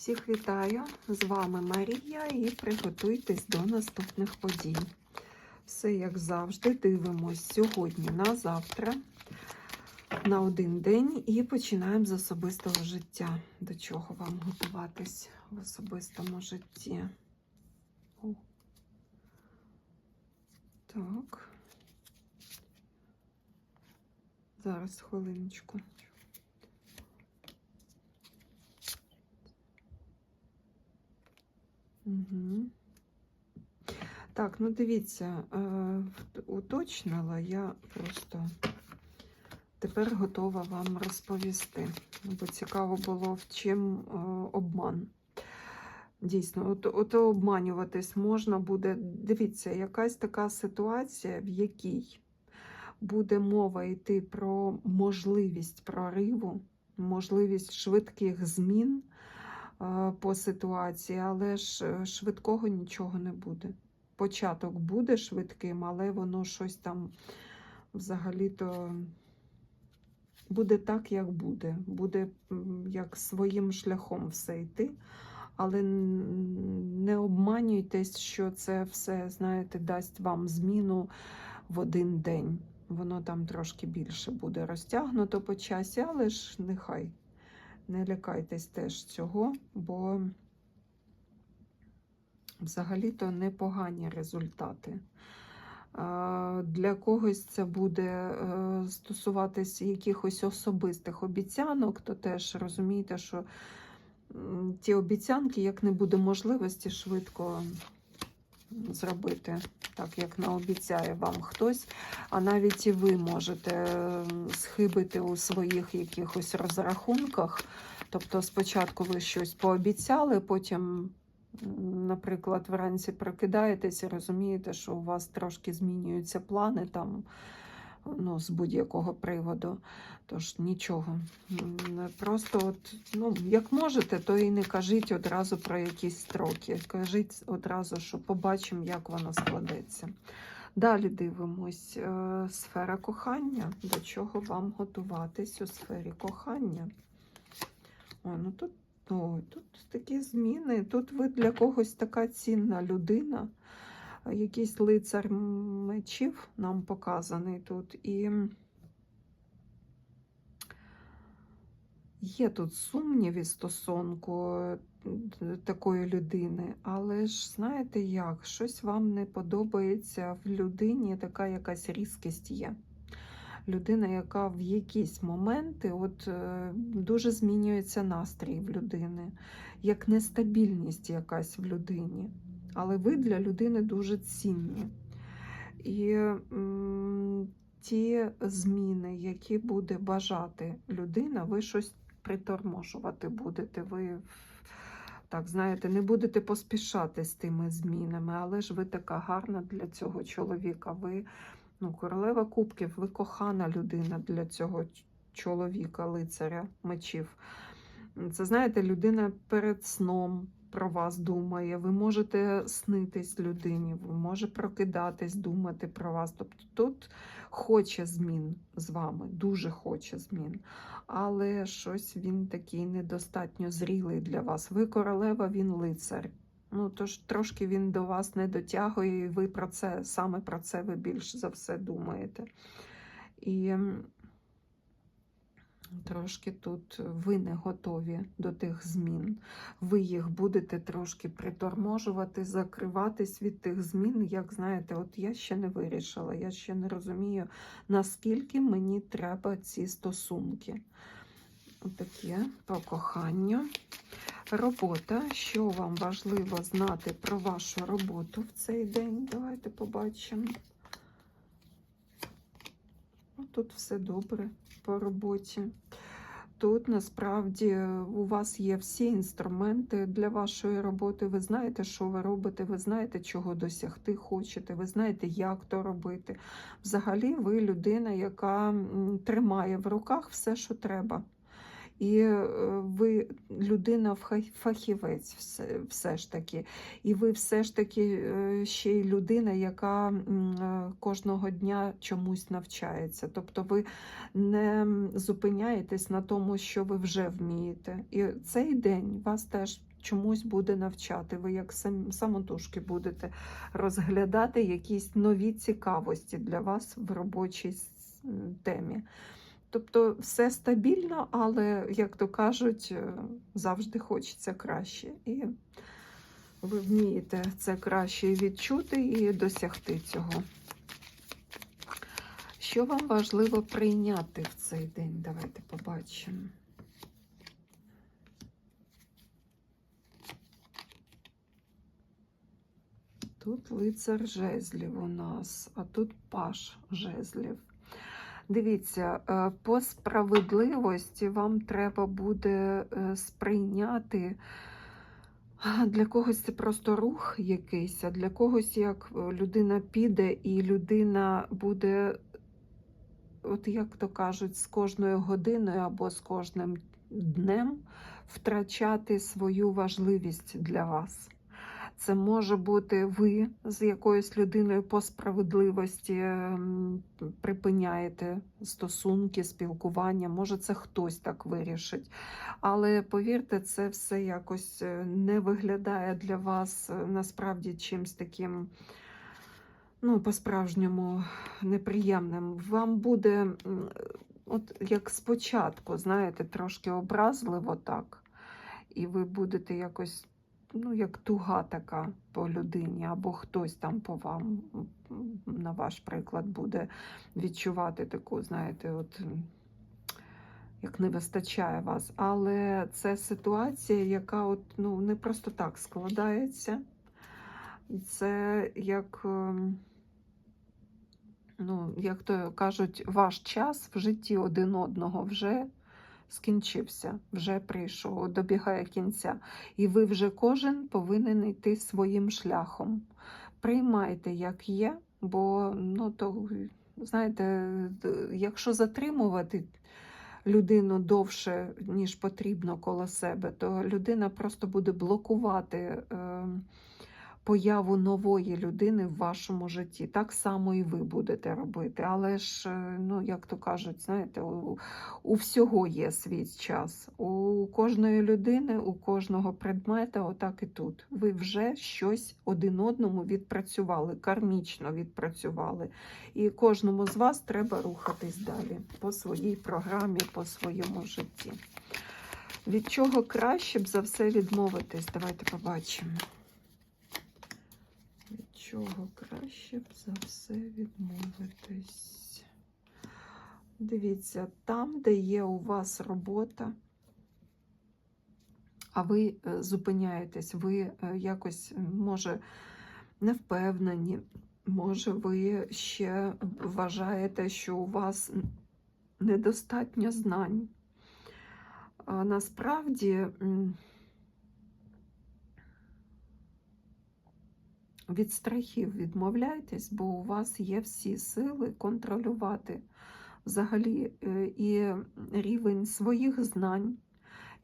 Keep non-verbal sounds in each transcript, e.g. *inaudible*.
Всіх вітаю! З вами Марія і приготуйтесь до наступних подій. Все як завжди, дивимось сьогодні на завтра, на один день і починаємо з особистого життя. До чого вам готуватись в особистому житті? О. Так. Зараз хвилиночку. Так, ну дивіться, е, уточнила я просто тепер готова вам розповісти, бо цікаво було, в чим е, обман. Дійсно, от, от обманюватись можна буде. Дивіться, якась така ситуація, в якій буде мова йти про можливість прориву, можливість швидких змін по ситуації, але ж е, швидкого нічого не буде. Початок буде швидким, але воно щось там взагалі-то буде так, як буде. Буде як своїм шляхом все йти. Але не обманюйтесь, що це все, знаєте, дасть вам зміну в один день. Воно там трошки більше буде розтягнуто по часі, але ж нехай. Не лякайтесь теж цього, бо взагалі-то непогані результати. Для когось це буде е, стосуватись якихось особистих обіцянок, то теж розумієте, що ті обіцянки, як не буде можливості швидко зробити, так як наобіцяє вам хтось, а навіть і ви можете е, схибити у своїх якихось розрахунках. Тобто спочатку ви щось пообіцяли, потім, наприклад, вранці прокидаєтесь і розумієте, що у вас трошки змінюються плани там. Ну, з будь-якого приводу. Тож нічого. Просто от, ну, як можете, то і не кажіть одразу про якісь строки. Кажіть одразу, що побачимо, як воно складеться. Далі дивимось. е, Сфера кохання. До чого вам готуватись у сфері кохання? О, ну тут, ой, тут такі зміни. Тут ви для когось така цінна людина. Якийсь лицар мечів нам показаний тут. І є тут сумніви стосунку е, такої людини, але ж знаєте як, щось вам не подобається в людині, така якась різкість є. Людина, яка в якісь моменти от, е, дуже змінюється настрій в людини, як нестабільність якась в людині. Але ви для людини дуже цінні. І ті зміни, які буде бажати людина, ви щось приторможувати будете. Ви так знаєте, не будете поспішати з тими змінами, але ж ви така гарна для цього чоловіка. Ви ну, королева кубків, ви кохана людина для цього чоловіка, лицаря мечів. Це знаєте, людина перед сном про вас думає. Ви можете снитись людині, ви може прокидатись, думати про вас. Тобто тут хоче змін з вами, дуже хоче змін. Але щось він такий недостатньо зрілий для вас. Ви королева, він лицар. Ну, тож трошки він до вас не дотягує, і ви про це саме про це ви більш за все думаєте. І трошки тут ви не готові до тих змін. Ви їх будете трошки приторможувати, закриватись від тих змін. Як знаєте, от я ще не вирішила, я ще не розумію, наскільки мені треба ці стосунки. Таке по коханню. Робота. Що вам важливо знати про вашу роботу в цей день? Давайте побачимо. Тут все добре по роботі. Тут насправді у вас є всі інструменти для вашої роботи. Ви знаєте, що ви робите, ви знаєте, чого досягти хочете, ви знаєте, як то робити. Взагалі, ви людина, яка тримає в руках все, що треба. І е, ви людина фах- фахівець, все, все ж таки. І ви все ж таки е, ще й людина, яка е, кожного дня чомусь навчається. Тобто ви не зупиняєтесь на тому, що ви вже вмієте. І цей день вас теж чомусь буде навчати. Ви як сам, самотужки будете розглядати якісь нові цікавості для вас в робочій темі. Тобто все стабільно, але, як то кажуть, е, завжди хочеться краще. І ви вмієте це краще відчути і досягти цього. Що вам важливо прийняти в цей день? Давайте побачимо. Тут лицар жезлів у нас, а тут паш жезлів. Дивіться, е, по справедливості вам треба буде е, сприйняти. Для когось це просто рух якийсь, а для когось як е, людина піде і людина буде, от як то кажуть, з кожною годиною або з кожним днем втрачати свою важливість для вас. Це може бути ви з якоюсь людиною по справедливості ем, припиняєте стосунки, спілкування. Може, це хтось так вирішить. Але повірте, це все якось е, не виглядає для вас е, насправді чимсь таким. Ну, по-справжньому неприємним. Вам буде, от як спочатку, знаєте, трошки образливо так, і ви будете якось ну, як туга така по людині, або хтось там по вам, на ваш приклад, буде відчувати таку, знаєте, от як не вистачає вас. Але це ситуація, яка от, ну, не просто так складається. Це як, ем, ну, як то кажуть, ваш час в житті один одного вже скінчився, вже прийшов, добігає кінця. І ви вже кожен повинен йти своїм шляхом. Приймайте, як є, бо, ну, то, знаєте, якщо затримувати людину довше, ніж потрібно коло себе, то людина просто буде блокувати. Е, Появу нової людини в вашому житті. Так само і ви будете робити. Але ж, е, ну, як то кажуть, знаєте, у, у всього є свій час. У кожної людини, у кожного предмета, отак і тут. Ви вже щось один одному відпрацювали, кармічно відпрацювали. І кожному з вас треба рухатись далі по своїй програмі, по своєму житті. Від чого краще б за все відмовитись? Давайте побачимо. Чого краще б за все відмовитись? Дивіться, там, де є у вас робота, а ви е, зупиняєтесь, ви е, якось, може, не впевнені, може, ви ще вважаєте, що у вас недостатньо знань. А насправді. Від страхів відмовляйтесь, бо у вас є всі сили контролювати взагалі е, і рівень своїх знань.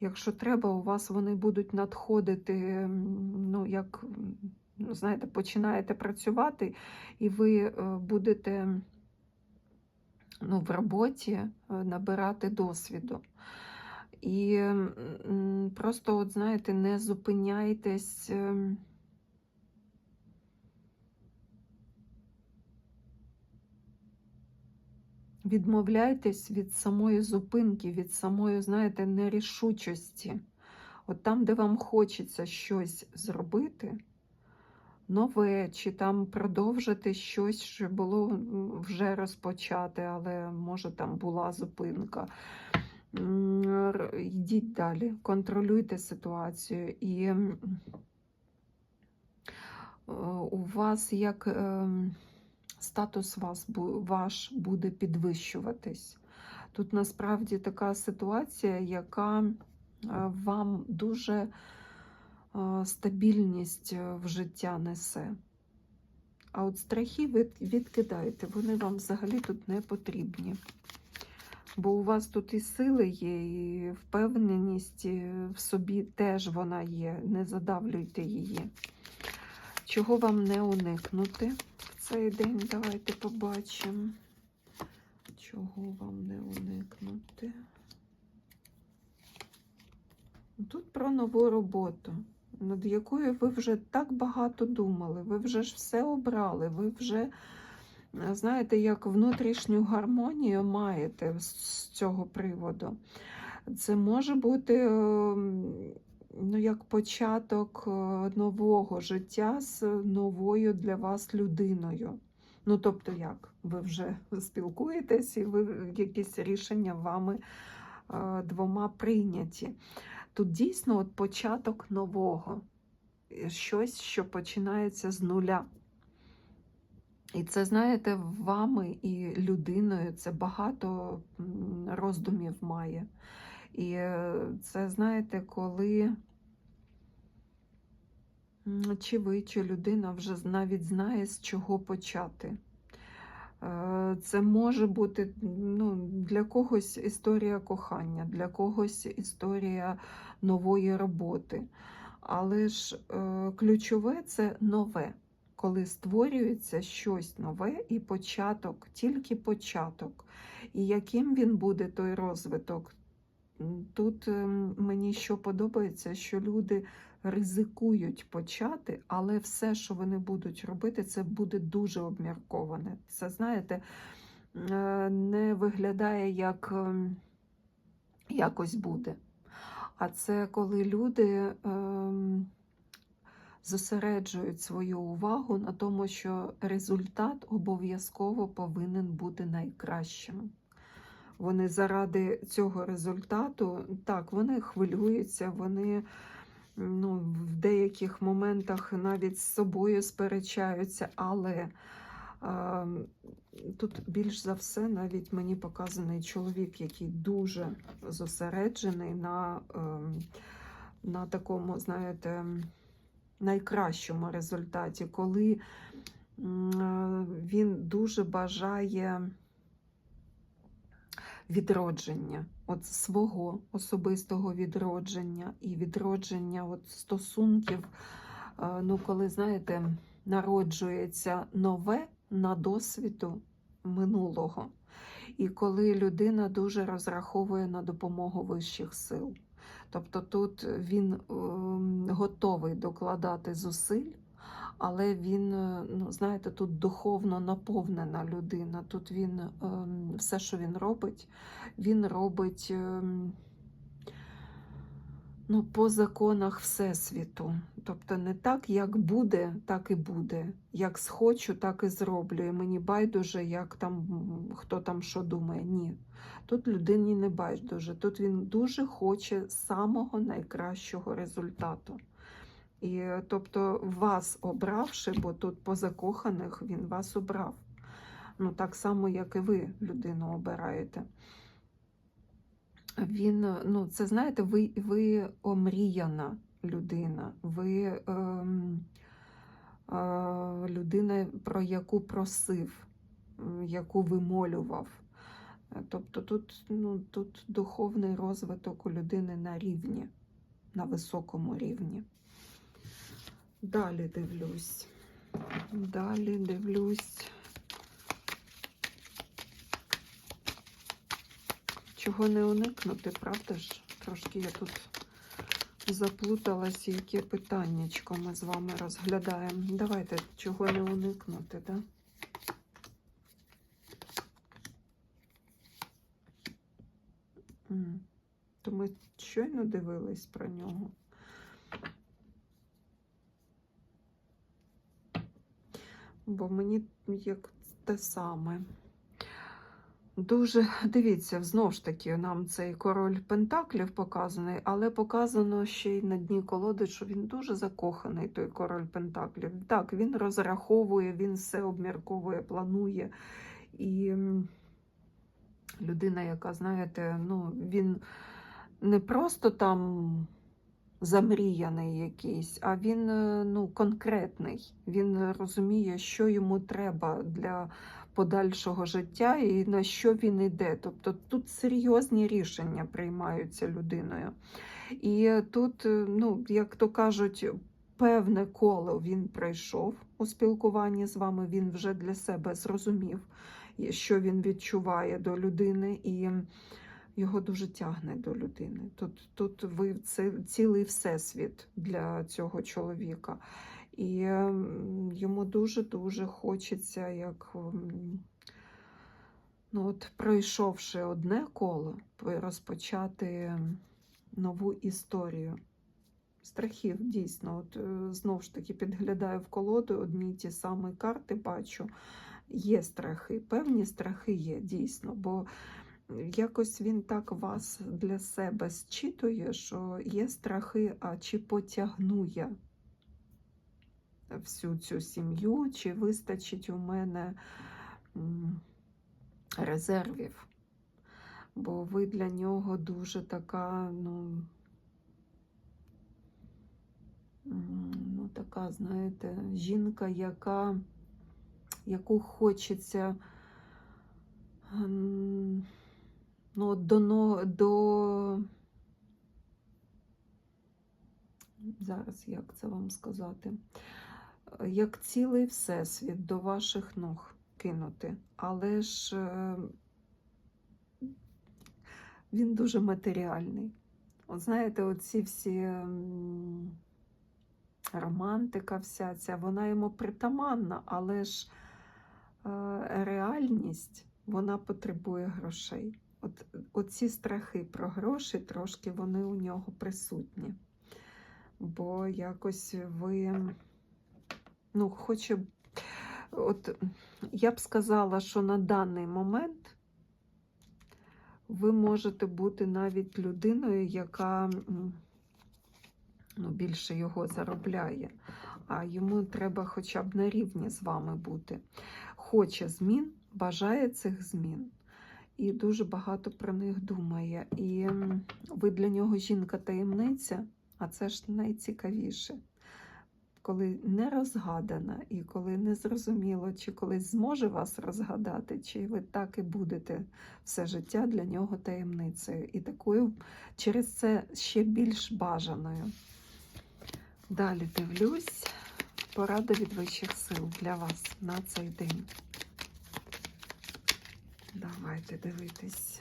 Якщо треба, у вас вони будуть надходити, ну, як, ну, знаєте, починаєте працювати, і ви е, будете ну, в роботі е, набирати досвіду. І просто, от, знаєте, не зупиняйтесь. Відмовляйтесь від самої зупинки, від самої, знаєте, нерішучості. От там, де вам хочеться щось зробити, нове, чи там продовжити щось, що було вже розпочати, але може там була зупинка. Йдіть далі, контролюйте ситуацію. І е, у вас як. Статус вас, ваш буде підвищуватись. Тут насправді така ситуація, яка е, вам дуже е, стабільність е, в життя несе. А от страхи ви відкидайте, вони вам взагалі тут не потрібні. Бо у вас тут і сили є, і впевненість в собі теж вона є. Не задавлюйте її. Чого вам не уникнути цей день? Давайте побачимо. Чого вам не уникнути? Тут про нову роботу, над якою ви вже так багато думали, ви вже ж все обрали, ви вже, знаєте, як внутрішню гармонію маєте з з цього приводу. Це може бути ем, ну, як початок е, нового життя з новою для вас людиною. Ну, тобто, як? Ви вже *laughs* спілкуєтесь і ви якісь рішення вами е, двома прийняті. Тут дійсно от початок нового, е, щось, що починається з нуля. І це, знаєте, вами і людиною це багато роздумів має. І це, знаєте, коли чи ви, чи людина вже навіть знає, з чого почати. Е, Це може бути ну, для когось історія кохання, для когось історія нової роботи. Але ж е, ключове це нове, коли створюється щось нове і початок, тільки початок. І яким він буде той розвиток? Тут ем, мені що подобається, що люди ризикують почати, але все, що вони будуть робити, це буде дуже обмірковане. Це, знаєте, е, не виглядає як ем, якось буде. А це коли люди ем, зосереджують свою увагу на тому, що результат обов'язково повинен бути найкращим. Вони заради цього результату, так, вони хвилюються, вони ну, в деяких моментах навіть з собою сперечаються, але а, тут більш за все навіть мені показаний чоловік, який дуже зосереджений на, ем, на такому, знаєте, найкращому результаті, коли е, він дуже бажає відродження, от свого особистого відродження і відродження от стосунків. Е, Ну, коли, знаєте, народжується нове на досвіду минулого. І коли людина дуже розраховує на допомогу вищих сил. Тобто тут він ем, готовий докладати зусиль, але він, е, ну, знаєте, тут духовно наповнена людина. Тут він ем, все, що він робить, він робить ем, ну, по законах Всесвіту. Тобто не так, як буде, так і буде. Як схочу, так і зроблю. І мені байдуже, як там хто там що думає. Ні. Тут людині не байдуже. Тут він дуже хоче самого найкращого результату. І е, тобто, вас обравши, бо тут по закоханих він вас обрав. Ну, так само, як і ви людину обираєте. Він, е, ну, це знаєте, ви, ви омріяна людина, ви ем, е, людина, про яку просив, яку вимолював. Е, Тобто тут, ну, тут духовний розвиток у людини на рівні, на високому рівні. Далі дивлюсь. Далі дивлюсь. Чого не уникнути, правда ж? Трошки я тут заплуталась, яке питаннячко ми з вами розглядаємо. Давайте, чого не уникнути, да? То ми щойно дивились про нього. Бо мені як те саме. Дуже дивіться, знову ж таки, нам цей король Пентаклів показаний, але показано ще й на дні колоди, що він дуже закоханий, той король Пентаклів. Так, він розраховує, він все обмірковує, планує. І людина, яка, знаєте, ну, він не просто там замріяний якийсь, а він е, ну, конкретний. Він розуміє, що йому треба для подальшого життя і на що він йде. Тобто тут серйозні рішення приймаються людиною. І тут, е, ну, як то кажуть, певне коло він пройшов у спілкуванні з вами, він вже для себе зрозумів, що він відчуває до людини. І його дуже тягне до людини. Тут, тут ви це цілий всесвіт для цього чоловіка. І ем, йому дуже-дуже хочеться, як ем, ну от, пройшовши одне коло, розпочати нову історію. Страхів дійсно, от е, знов ж таки підглядаю в колоду, одні ті самі карти бачу. Є страхи, певні страхи є дійсно, бо якось він так вас для себе зчитує, що є страхи, а чи потягну я всю цю сім'ю, чи вистачить у мене резервів. Бо ви для нього дуже така, ну, ну така, знаєте, жінка, яка, яку хочеться ну, до, до, зараз як це вам сказати, як цілий всесвіт до ваших ног кинути. Але ж е, він дуже матеріальний. От знаєте, оці всі м, романтика, вся ця, вона йому притаманна, але ж е, реальність вона потребує грошей. Оці страхи про гроші трошки вони у нього присутні. Бо якось ви, ну, хоче, от я б сказала, що на даний момент ви можете бути навіть людиною, яка ну, більше його заробляє, а йому треба хоча б на рівні з вами бути. Хоче змін, бажає цих змін. І дуже багато про них думає. І ви для нього жінка-таємниця, а це ж найцікавіше. Коли не розгадана, і коли не зрозуміло, чи колись зможе вас розгадати, чи ви так і будете все життя для нього таємницею. І такою через це ще більш бажаною. Далі дивлюсь. Порада від вищих сил для вас на цей день. Давайте дивитись.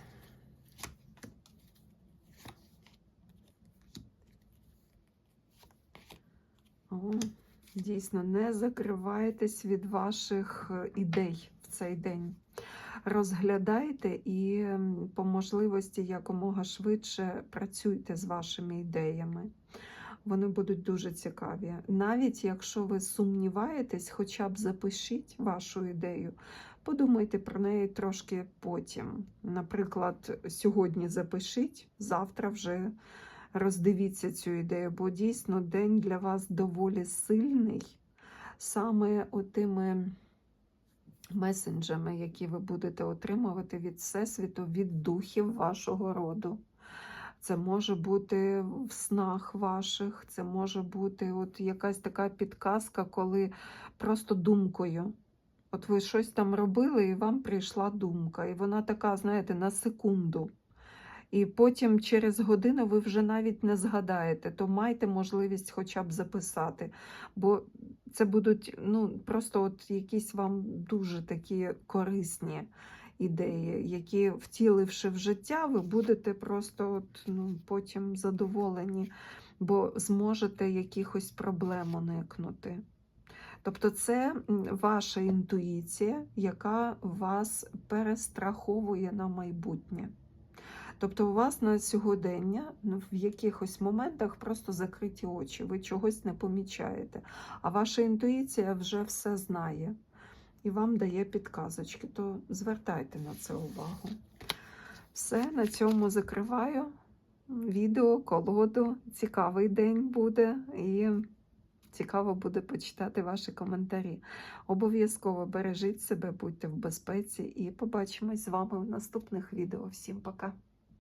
О, дійсно, не закривайтесь від ваших е, ідей в цей день. Розглядайте і по можливості якомога швидше працюйте з вашими ідеями. Вони будуть дуже цікаві. Навіть якщо ви сумніваєтесь, хоча б запишіть вашу ідею, подумайте про неї трошки потім. Наприклад, сьогодні запишіть, завтра вже роздивіться цю ідею, бо дійсно день для вас доволі сильний, саме отими месенджами, які ви будете отримувати від Всесвіту, від духів вашого роду. Це може бути в снах ваших, це може бути от якась така підказка, коли просто думкою. От ви щось там робили, і вам прийшла думка. І вона така, знаєте, на секунду. І потім через годину ви вже навіть не згадаєте, то майте можливість хоча б записати. Бо це будуть ну, просто от якісь вам дуже такі корисні ідеї, які, втіливши в життя, ви будете просто от, ну, потім задоволені, бо зможете якихось проблем уникнути. Тобто це ваша інтуїція, яка вас перестраховує на майбутнє. Тобто у вас на сьогодення ну, в якихось моментах просто закриті очі, ви чогось не помічаєте, а ваша інтуїція вже все знає і вам дає підказочки, то звертайте на це увагу. Все, на цьому закриваю відео, колоду. Цікавий день буде і цікаво буде почитати ваші коментарі. Обов'язково бережіть себе, будьте в безпеці і побачимось з вами в наступних відео. Всім пока!